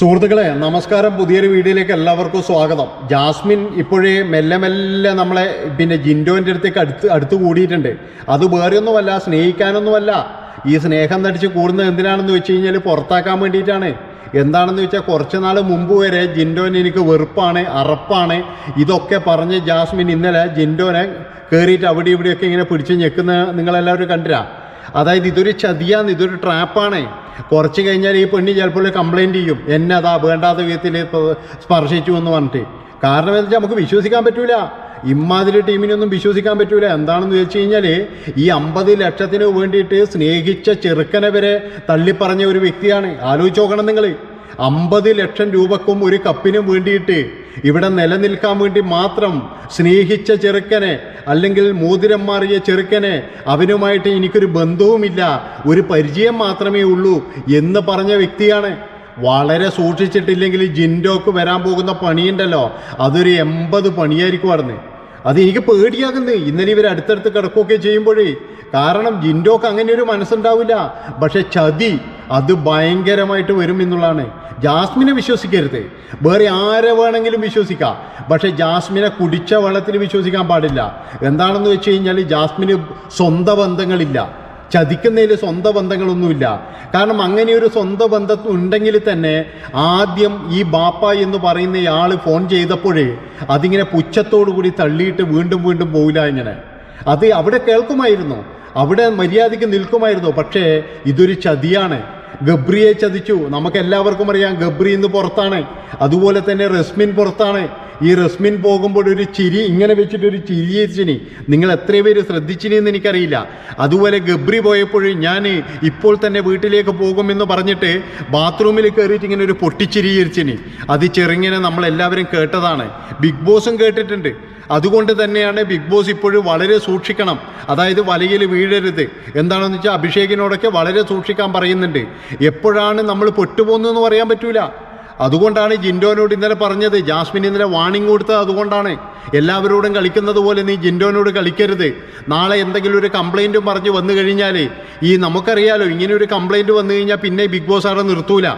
സുഹൃത്തുക്കളെ നമസ്കാരം. പുതിയൊരു വീഡിയോയിലേക്ക് എല്ലാവർക്കും സ്വാഗതം. ജാസ്മിൻ ഇപ്പോഴേ മെല്ലെ മെല്ലെ നമ്മളെ പിന്നെ ജിൻഡോന്റെ അടുത്തേക്ക് അടുത്ത് അടുത്ത് കൂടിയിട്ടുണ്ട്. അത് വേറെയൊന്നുമല്ല സ്നേഹിക്കാനൊന്നുമല്ല. ഈ സ്നേഹം നടിച്ച് കൂടുന്നത് എന്തിനാണെന്ന് വെച്ച് കഴിഞ്ഞാൽ പുറത്താക്കാൻ വേണ്ടിയിട്ടാണ്. എന്താണെന്ന് വെച്ചാൽ കുറച്ച് നാൾ മുമ്പ് വരെ ജിൻഡോൻ എനിക്ക് വെറുപ്പാണ് അറപ്പാണ്. ഇതൊക്കെ പറഞ്ഞ് ജാസ്മിൻ ഇന്നലെ ജിൻഡോനെ കയറിയിട്ട് അവിടെ ഇവിടെയൊക്കെ ഇങ്ങനെ പിടിച്ച് ഞെക്കുന്ന നിങ്ങളെല്ലാവരും കണ്ടിരാ? അതായത് ഇതൊരു ചതിയാന്ന് ഇതൊരു ട്രാപ്പാണേ. കുറച്ച് കഴിഞ്ഞാൽ ഈ പെണ്ണി ചിലപ്പോൾ കംപ്ലൈന്റ് ചെയ്യും. എന്നെ അതാ വേണ്ടാത്ത വിധത്തിൽ സ്പർശിച്ചു എന്ന് പറഞ്ഞിട്ട്. കാരണം എന്താ വെച്ചാൽ നമുക്ക് വിശ്വസിക്കാൻ പറ്റൂല. ഇമ്മാതിരി ടീമിനൊന്നും വിശ്വസിക്കാൻ പറ്റൂല. എന്താണെന്ന് വെച്ച് കഴിഞ്ഞാൽ ഈ അമ്പത് ലക്ഷത്തിന് വേണ്ടിയിട്ട് സ്നേഹിച്ച ചെറുക്കനെ വരെ തള്ളിപ്പറഞ്ഞ ഒരു വ്യക്തിയാണ്. ആലോചിച്ച് നോക്കണം നിങ്ങൾ. അമ്പത് ലക്ഷം രൂപക്കും ഒരു കപ്പിനും വേണ്ടിയിട്ട് ഇവിടെ നിലനിൽക്കാൻ വേണ്ടി മാത്രം സ്നേഹിച്ച ചെറുക്കനെ അല്ലെങ്കിൽ മോതിരം മാറിയ ചെറുക്കനെ അവനുമായിട്ട് എനിക്കൊരു ബന്ധവുമില്ല. ഒരു പരിചയം മാത്രമേ ഉള്ളൂ എന്ന് പറഞ്ഞ വ്യക്തിയാണ്. വളരെ സൂക്ഷിച്ചിട്ടില്ലെങ്കിൽ ജിൻഡോക്ക് വരാൻ പോകുന്ന പണിയുണ്ടല്ലോ. അതൊരു എൺപത് പണിയായിരിക്കും പണിയായിരിക്കുമായിരുന്നു അത് എനിക്ക് പേടിയാകുന്നു. ഇന്നലെ ഇവർ അടുത്തടുത്ത് കിടക്കുകയൊക്കെ ചെയ്യുമ്പോഴേ. കാരണം ജിൻഡോക്ക് അങ്ങനെ ഒരു മനസ്സുണ്ടാവില്ല. പക്ഷെ ചതി അത് ഭയങ്കരമായിട്ട് വരും എന്നുള്ളതാണ്. ജാസ്മിനെ വിശ്വസിക്കരുത്. വേറെ ആരെ വേണമെങ്കിലും വിശ്വസിക്കാം. പക്ഷെ ജാസ്മിനെ കുടിച്ച വെള്ളത്തിൽ വിശ്വസിക്കാൻ പാടില്ല. എന്താണെന്ന് വെച്ച് കഴിഞ്ഞാൽ ജാസ്മിന് സ്വന്തം ബന്ധങ്ങളില്ല. ചതിക്കുന്നതിൽ സ്വന്തം ബന്ധങ്ങളൊന്നുമില്ല. കാരണം അങ്ങനെ ഒരു സ്വന്തം ബന്ധം ഉണ്ടെങ്കിൽ തന്നെ ആദ്യം ഈ ബാപ്പ എന്ന് പറയുന്ന ആൾ ഫോൺ ചെയ്തപ്പോഴേ അതിങ്ങനെ പുച്ഛത്തോടു കൂടി തള്ളിയിട്ട് വീണ്ടും വീണ്ടും പോവില്ല ഇങ്ങനെ. അത് അവിടെ കേൾക്കുമായിരുന്നു. അവിടെ മര്യാദയ്ക്ക് നിൽക്കുമായിരുന്നു. പക്ഷേ ഇതൊരു ചതിയാണ്. ഗബ്രിയെ ചതിച്ചു. നമുക്ക് എല്ലാവർക്കും അറിയാം ഗബ്രി ഇന്ന് പുറത്താണ്. അതുപോലെ തന്നെ റസ്മിൻ പുറത്താണ്. ഈ റസ്മിൻ പോകുമ്പോൾ ഒരു ചിരി ഇങ്ങനെ വെച്ചിട്ട് ഒരു ചിരിയേച്ചിനി നിങ്ങൾ എത്ര പേര് ശ്രദ്ധിച്ചിനി എന്ന് എനിക്കറിയില്ല. അതുപോലെ ഗബ്രി പോയപ്പോൾ ഞാൻ ഇപ്പോൾ തന്നെ വീട്ടിലേക്ക് പോകുമെന്ന് പറഞ്ഞിട്ട് ബാത്റൂമിൽ കയറിയിട്ട് ഇങ്ങനെ ഒരു പൊട്ടിച്ചിരിയിരിച്ചിനി അത് ചെറുങ്ങനെ നമ്മളെല്ലാവരും കേട്ടതാണ്. ബിഗ് ബോസും കേട്ടിട്ടുണ്ട്. അതുകൊണ്ട് തന്നെയാണ് ബിഗ് ബോസ് ഇപ്പോഴും വളരെ സൂക്ഷിക്കണം. അതായത് വലയിൽ വീഴരുത്. എന്താണെന്ന് വെച്ചാൽ അഭിഷേകിനോടൊക്കെ വളരെ സൂക്ഷിക്കാൻ പറയുന്നുണ്ട്. എപ്പോഴാണ് നമ്മൾ പൊട്ടുപോകുന്നതെന്ന് പറയാൻ പറ്റൂല. അതുകൊണ്ടാണ് ജിൻഡോനോട് ഇന്നലെ പറഞ്ഞത്. ജാസ്മിൻ ഇന്നലെ വാണിംഗ് കൊടുത്തത് അതുകൊണ്ടാണ്. എല്ലാവരോടും കളിക്കുന്നത് പോലെ നീ ജിൻഡോനോട് കളിക്കരുത്. നാളെ എന്തെങ്കിലും ഒരു കംപ്ലൈന്റും പറഞ്ഞ് വന്നു കഴിഞ്ഞാൽ ഈ നമുക്കറിയാലോ ഇങ്ങനെ ഒരു കംപ്ലൈന്റ് വന്നു കഴിഞ്ഞാൽ പിന്നെ ബിഗ് ബോസ് അവിടെ നിർത്തൂല.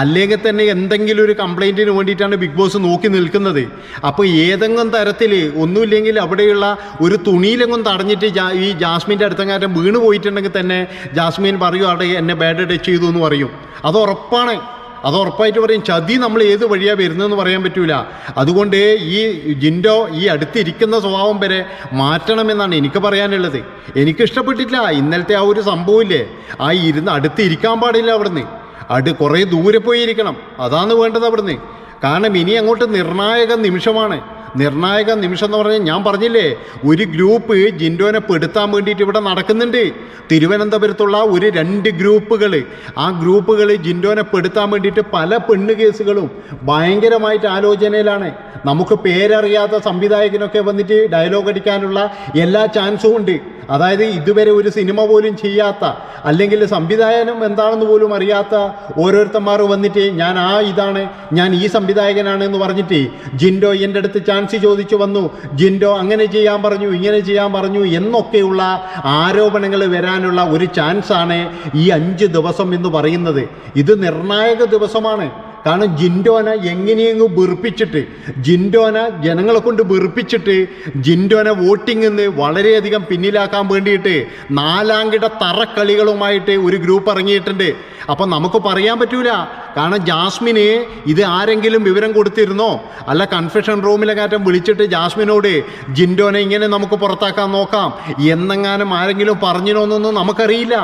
അല്ലെങ്കിൽ തന്നെ എന്തെങ്കിലും ഒരു കംപ്ലൈന്റിന് വേണ്ടിയിട്ടാണ് ബിഗ് ബോസ് നോക്കി നിൽക്കുന്നത്. അപ്പോൾ ഏതെങ്കിലും തരത്തിൽ ഒന്നുമില്ലെങ്കിൽ അവിടെയുള്ള ഒരു തുണിയിലെങ്ങും തടഞ്ഞിട്ട് ഈ ജാസ്മിന്റെ അടുത്തങ്ങാറ്റം വീണ് പോയിട്ടുണ്ടെങ്കിൽ തന്നെ ജാസ്മിൻ പറയും അവിടെ എന്നെ ബാഡ് ടച്ച് ചെയ്തു എന്ന് പറയും. അത് ഉറപ്പാണ്. അത് ഉറപ്പായിട്ട് പറയും ചതി നമ്മൾ ഏത് വഴിയാണ് വരുന്നതെന്ന് പറയാൻ പറ്റൂല. അതുകൊണ്ട് ഈ ജിൻഡോ ഈ അടുത്തിരിക്കുന്ന സ്വഭാവം വരെ മാറ്റണമെന്നാണ് എനിക്ക് പറയാനുള്ളത്. എനിക്ക് ഇഷ്ടപ്പെട്ടില്ല ഇന്നലത്തെ ആ ഒരു സംഭവമില്ലേ? ആ ഇരുന്ന് അടുത്തിരിക്കാൻ പാടില്ല അവിടുന്ന്. അട് കുറേ ദൂരെ പോയിരിക്കണം. അതാണ് വേണ്ടത് അവിടുന്ന്. കാരണം ഇനി അങ്ങോട്ട് നിർണായക നിമിഷമാണ്. നിർണായക നിമിഷം എന്ന് പറഞ്ഞാൽ ഞാൻ പറഞ്ഞില്ലേ ഒരു ഗ്രൂപ്പ് ജിൻഡോനെ പെടുത്താൻ വേണ്ടിയിട്ട് ഇവിടെ നടക്കുന്നുണ്ട്. തിരുവനന്തപുരത്തുള്ള ഒരു രണ്ട് ഗ്രൂപ്പുകൾ ആ ഗ്രൂപ്പുകൾ ജിൻഡോനെ പെടുത്താൻ വേണ്ടിയിട്ട് പല പെണ്ണ് കേസുകളും ഭയങ്കരമായിട്ട് ആലോചനയിലാണ്. നമുക്ക് പേരറിയാത്ത സംവിധായകനൊക്കെ വന്നിട്ട് ഡയലോഗ് അടിക്കാനുള്ള എല്ലാ ചാൻസും ഉണ്ട്. അതായത് ഇതുവരെ ഒരു സിനിമ പോലും ചെയ്യാത്ത അല്ലെങ്കിൽ സംവിധായകനും എന്താണെന്ന് പോലും അറിയാത്ത ഓരോരുത്തന്മാർ വന്നിട്ട് ഞാൻ ആ ഇതാണ് ഞാൻ ഈ സംവിധായകനാണ് എന്ന് പറഞ്ഞിട്ട് ജിൻഡോ എന്റെ അടുത്ത് ചാൻസ് ചോദിച്ചു വന്നു ജിൻഡോ അങ്ങനെ ചെയ്യാൻ പറഞ്ഞു ഇങ്ങനെ ചെയ്യാൻ പറഞ്ഞു എന്നൊക്കെയുള്ള ആരോപണങ്ങൾ വരാനുള്ള ഒരു ചാൻസാണ് ഈ അഞ്ച് ദിവസം എന്ന് പറയുന്നത്. ഇത് നിർണായക ദിവസമാണ്. കാരണം ജിൻഡോന എങ്ങനെയെങ്കിലും വെറുപ്പിച്ചിട്ട് ജിൻഡോന ജനങ്ങളെ കൊണ്ട് വെറുപ്പിച്ചിട്ട് ജിൻഡോന വോട്ടിംഗിൽ നിന്ന് വളരെയധികം പിന്നിലാക്കാൻ വേണ്ടിയിട്ട് നാലാംകിട തറക്കളികളുമായിട്ട് ഒരു ഗ്രൂപ്പ് ഇറങ്ങിയിട്ടുണ്ട്. അപ്പം നമുക്ക് പറയാൻ പറ്റൂല. കാരണം ജാസ്മിന് ഇത് ആരെങ്കിലും വിവരം കൊടുത്തിരുന്നോ? അല്ല കൺഫെഷൻ റൂമിലെ കാറ്റം വിളിച്ചിട്ട് ജാസ്മിനോട് ജിൻഡോനെ ഇങ്ങനെ നമുക്ക് പുറത്താക്കാൻ നോക്കാം എന്നെങ്ങാനും ആരെങ്കിലും പറഞ്ഞിനോ എന്നൊന്നും നമുക്കറിയില്ല.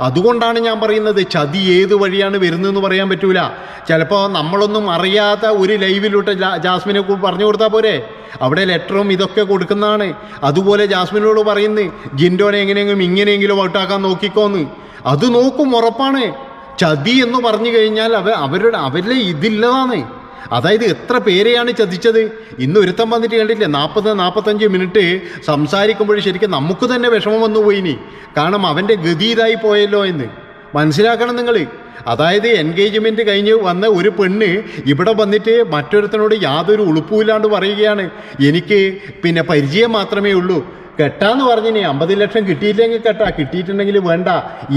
അതുകൊണ്ടാണ് ഞാൻ പറയുന്നത് ചതി ഏത് വഴിയാണ് വരുന്നതെന്ന് പറയാൻ പറ്റൂല. ചിലപ്പോൾ നമ്മളൊന്നും അറിയാത്ത ഒരു ലൈവിലൂട്ട് ജാസ്മിനെ പറഞ്ഞു കൊടുത്താൽ പോരെ. അവിടെ ലെറ്ററും ഇതൊക്കെ കൊടുക്കുന്നതാണ്. അതുപോലെ ജാസ്മിനോട് പറയുന്നത് ജിൻഡോനെ എങ്ങനെയെങ്കിലും ഇങ്ങനെയെങ്കിലും ഔട്ടാക്കാൻ നോക്കിക്കോന്ന്. അത് നോക്കും ഉറപ്പാണ്. ചതി എന്ന് പറഞ്ഞു കഴിഞ്ഞാൽ അവ അവരുടെ അവരിലെ ഇതില്ലതാന്നേ. അതായത് എത്ര പേരെയാണ് ചതിച്ചത്? ഇന്ന് ഒരുത്തം വന്നിട്ട് കണ്ടില്ലേ നാൽപ്പത് നാൽപ്പത്തഞ്ച് മിനിറ്റ് സംസാരിക്കുമ്പോൾ ശരിക്കും നമുക്ക് തന്നെ വിഷമം വന്നു പോയിനി കാരണം അവന്റെ ഗതി ഇതായി പോയല്ലോ എന്ന്. മനസ്സിലാക്കണം നിങ്ങൾ അതായത് എൻഗേജ്മെന്റ് കഴിഞ്ഞ് വന്ന ഒരു പെണ്ണ് ഇവിടെ വന്നിട്ട് മറ്റൊരുത്തനോട് യാതൊരു ഉളുപ്പുമില്ലാണ്ട് പറയുകയാണ്. എനിക്ക് പിന്നെ പരിചയം മാത്രമേ ഉള്ളൂ. കെട്ടാന്ന് പറഞ്ഞിനി. അമ്പത് ലക്ഷം കിട്ടിയില്ലെങ്കിൽ കെട്ടാ. കിട്ടിയിട്ടുണ്ടെങ്കിൽ വേണ്ട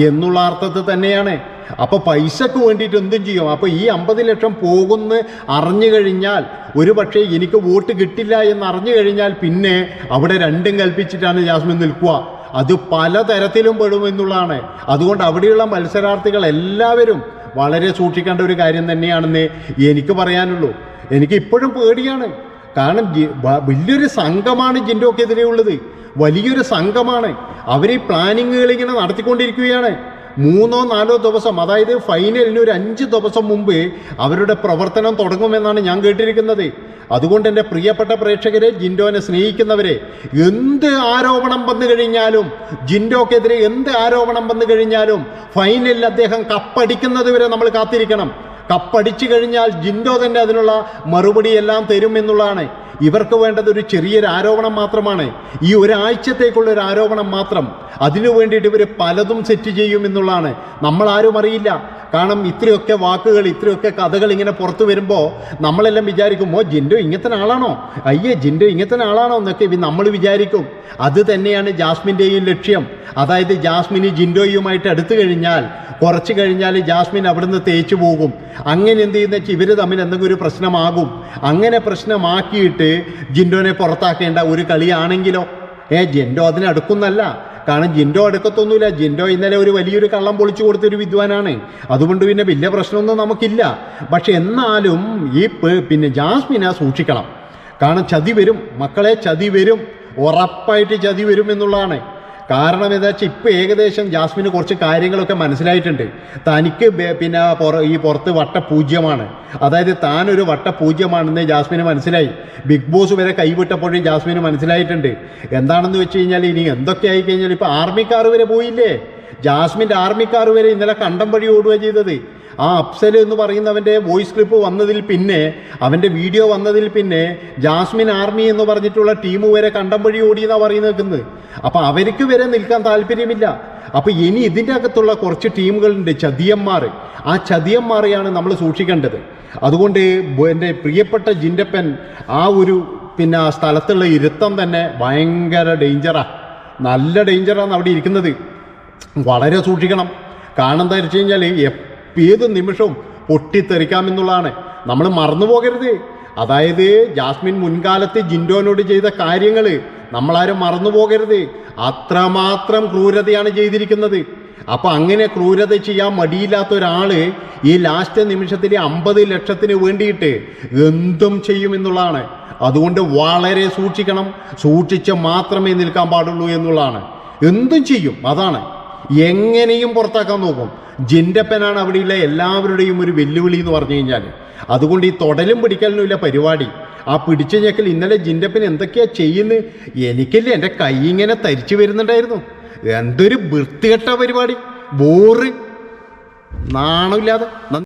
എന്നുള്ള അർത്ഥത്തിൽ തന്നെയാണ്. അപ്പൊ പൈസക്ക് വേണ്ടിയിട്ട് എന്തും ചെയ്യും. അപ്പൊ ഈ അമ്പത് ലക്ഷം പോകുന്നു അറിഞ്ഞു കഴിഞ്ഞാൽ ഒരു പക്ഷേ എനിക്ക് വോട്ട് കിട്ടില്ല എന്ന് അറിഞ്ഞു കഴിഞ്ഞാൽ പിന്നെ അവിടെ രണ്ടും കൽപ്പിച്ചിട്ടാണ് ജാസ്മിൻ നിൽക്കുക. അത് പലതരത്തിലും പെടും എന്നുള്ളതാണ്. അതുകൊണ്ട് അവിടെയുള്ള മത്സരാർത്ഥികൾ എല്ലാവരും വളരെ സൂക്ഷിക്കേണ്ട ഒരു കാര്യം തന്നെയാണെന്ന് എനിക്ക് പറയാനുള്ളൂ. എനിക്ക് ഇപ്പോഴും പേടിയാണ്. കാരണം വലിയൊരു സംഘമാണ് ജിൻഡോക്കെതിരെ ഉള്ളത്. വലിയൊരു സംഘമാണ്. അവർ ഈ പ്ലാനിങ്ങുകൾ ഇങ്ങനെ നടത്തിക്കൊണ്ടിരിക്കുകയാണ്. മൂന്നോ നാലോ ദിവസം അതായത് ഫൈനലിന് ഒരു അഞ്ച് ദിവസം മുമ്പ് അവരുടെ പ്രവർത്തനം തുടങ്ങുമെന്നാണ് ഞാൻ കേട്ടിരിക്കുന്നത്. അതുകൊണ്ട് എന്റെ പ്രിയപ്പെട്ട പ്രേക്ഷകരെ ജിൻഡോനെ സ്നേഹിക്കുന്നവരെ എന്ത് ആരോപണം വന്നു കഴിഞ്ഞാലും ജിൻഡോക്കെതിരെ എന്ത് ആരോപണം വന്നു കഴിഞ്ഞാലും ഫൈനലിൽ അദ്ദേഹം കപ്പടിക്കുന്നത് വരെ നമ്മൾ കാത്തിരിക്കണം. കപ്പടിച്ചു കഴിഞ്ഞാൽ ജിൻഡോ തന്നെ അതിനുള്ള മറുപടിയെല്ലാം തരും എന്നുള്ളതാണ് ഇവർക്ക് വേണ്ടത് ഒരു ചെറിയൊരു ആരോപണം മാത്രമാണ്. ഈ ഒരാഴ്ചത്തേക്കുള്ള ഒരു ആരോപണം മാത്രം. അതിനു വേണ്ടിയിട്ട് ഇവർ പലതും സെറ്റ് ചെയ്യും എന്നുള്ളതാണ്. നമ്മൾ ആരും അറിയില്ല. കാരണം ഇത്രയൊക്കെ വാക്കുകൾ ഇത്രയൊക്കെ കഥകൾ ഇങ്ങനെ പുറത്തു വരുമ്പോൾ നമ്മളെല്ലാം വിചാരിക്കും ഓ ജിൻഡോ ഇങ്ങനത്തെ ആളാണോ? അയ്യേ ജിൻഡോ ഇങ്ങനത്തെ ആളാണോ? എന്നൊക്കെ നമ്മൾ വിചാരിക്കും. അത് തന്നെയാണ് ജാസ്മിന്റെയും ലക്ഷ്യം. അതായത് ജാസ്മിന് ജിൻഡോയുമായിട്ട് അടുത്തു കഴിഞ്ഞാൽ കുറച്ച് കഴിഞ്ഞാൽ ജാസ്മിൻ അവിടുന്ന് തേച്ചു പോകും. അങ്ങനെ എന്ത് ചെയ്യുന്ന ഇവർ തമ്മിൽ എന്തെങ്കിലും ഒരു പ്രശ്നമാകും. അങ്ങനെ പ്രശ്നമാക്കിയിട്ട് ജിൻഡോനെ പുറത്താക്കേണ്ട ഒരു കളിയാണെങ്കിലോ? ഏ ജിൻഡോ അതിനടുക്കുന്നല്ല കാരണം ജിൻഡോ അടുക്കത്തൊന്നുമില്ല. ജിൻഡോ ഇന്നലെ ഒരു വലിയൊരു കള്ളം പൊളിച്ചു കൊടുത്തൊരു വിദ്വാനാണ്. അതുകൊണ്ട് പിന്നെ വലിയ പ്രശ്നമൊന്നും നമുക്കില്ല. പക്ഷെ എന്നാലും ഈ പിന്നെ ജാസ്മിനെ സൂക്ഷിക്കണം. കാരണം ചതി വരും. മക്കളെ ചതി വരും. ഉറപ്പായിട്ട് ചതി വരും എന്നുള്ളതാണ്. കാരണം എന്താ വെച്ചാൽ ഇപ്പം ഏകദേശം ജാസ്മിന് കുറച്ച് കാര്യങ്ങളൊക്കെ മനസ്സിലായിട്ടുണ്ട്. തനിക്ക് പിന്നെ ഈ പുറത്ത് വട്ടപൂജ്യമാണ്. അതായത് താനൊരു വട്ടപൂജ്യമാണെന്ന് ജാസ്മിന് മനസ്സിലായി. ബിഗ് ബോസ് വരെ കൈവിട്ടപ്പോഴും ജാസ്മിന് മനസ്സിലായിട്ടുണ്ട്. എന്താണെന്ന് വെച്ച് കഴിഞ്ഞാൽ ഇനി എന്തൊക്കെ ആയിക്കഴിഞ്ഞാൽ ഇപ്പോൾ ആർമിക്കാർ വരെ പോയില്ലേ? ജാസ്മിന്റെ ആർമിക്കാർ വരെ ഇന്നലെ കണ്ടം വഴി ഓടുകയാണ് ചെയ്തത്. ആ അഫ്സൽ എന്ന് പറയുന്നവന്റെ വോയിസ് ക്ലിപ്പ് വന്നതിൽ പിന്നെ അവന്റെ വീഡിയോ വന്നതിൽ പിന്നെ ജാസ്മിൻ ആർമി എന്ന് പറഞ്ഞിട്ടുള്ള ടീം വരെ കണ്ടം വഴി ഓടിയെന്നാണ് പറയുന്നത് നിൽക്കുന്നത് അപ്പോൾ അവർക്ക് വരെ നിൽക്കാൻ താല്പര്യമില്ല. അപ്പോൾ ഇനി ഇതിന്റെ അകത്തുള്ള കുറച്ച് ടീമുകളുണ്ട് ചതിയന്മാർ. ആ ചതിയന്മാരെയാണ് നമ്മൾ സൂക്ഷിക്കേണ്ടത്. അതുകൊണ്ട് എന്റെ പ്രിയപ്പെട്ട ജിൻഡപ്പൻ ആ ഒരു പിന്നെ ആ സ്ഥലത്തുള്ള ഇരുത്തം തന്നെ ഭയങ്കര ഡേഞ്ചറാണ് നല്ല ഡേഞ്ചറാണ് അവിടെ ഇരിക്കുന്നത്. വളരെ സൂക്ഷിക്കണം. കാരണം എന്താ വെച്ച് കഴിഞ്ഞാൽ ഏത് നിമിഷവും പൊട്ടിത്തെറിക്കാമെന്നുള്ളതാണ്. നമ്മൾ മറന്നു പോകരുത് അതായത് ജാസ്മിൻ മുൻകാലത്ത് ജിൻഡോനോട് ചെയ്ത കാര്യങ്ങൾ നമ്മളാരും മറന്നു പോകരുത് അത്രമാത്രം ക്രൂരതയാണ് ചെയ്തിരിക്കുന്നത്. അപ്പോൾ അങ്ങനെ ക്രൂരത ചെയ്യാൻ മടിയില്ലാത്ത ഒരാൾ ഈ ലാസ്റ്റ് നിമിഷത്തിൽ അമ്പത് ലക്ഷത്തിന് വേണ്ടിയിട്ട് എന്തും ചെയ്യുമെന്നുള്ളതാണ്. അതുകൊണ്ട് വളരെ സൂക്ഷിക്കണം. സൂക്ഷിച്ച് മാത്രമേ നിൽക്കാൻ പാടുള്ളൂ എന്നുള്ളതാണ്. എന്തും ചെയ്യും. അതാണ്. എങ്ങനെയും പുറത്താക്കാൻ നോക്കും. ജിൻഡപ്പനാണ് അവിടെയുള്ള എല്ലാവരുടെയും ഒരു വെല്ലുവിളി എന്ന് പറഞ്ഞു കഴിഞ്ഞാൽ അതുകൊണ്ട് ഈ തൊടലും പിടിക്കലിനുമില്ല പരിപാടി. ആ പിടിച്ച ഞെക്കൽ ഇന്നലെ ജിൻഡപ്പൻ എന്തൊക്കെയാ ചെയ്യുന്നത് എനിക്കല്ലേ എന്റെ കൈ ഇങ്ങനെ തരിച്ചു വരുന്നുണ്ടായിരുന്നു. എന്തൊരു വൃത്തികെട്ട പരിപാടി. ബോറ്. നാണമില്ലാതെ.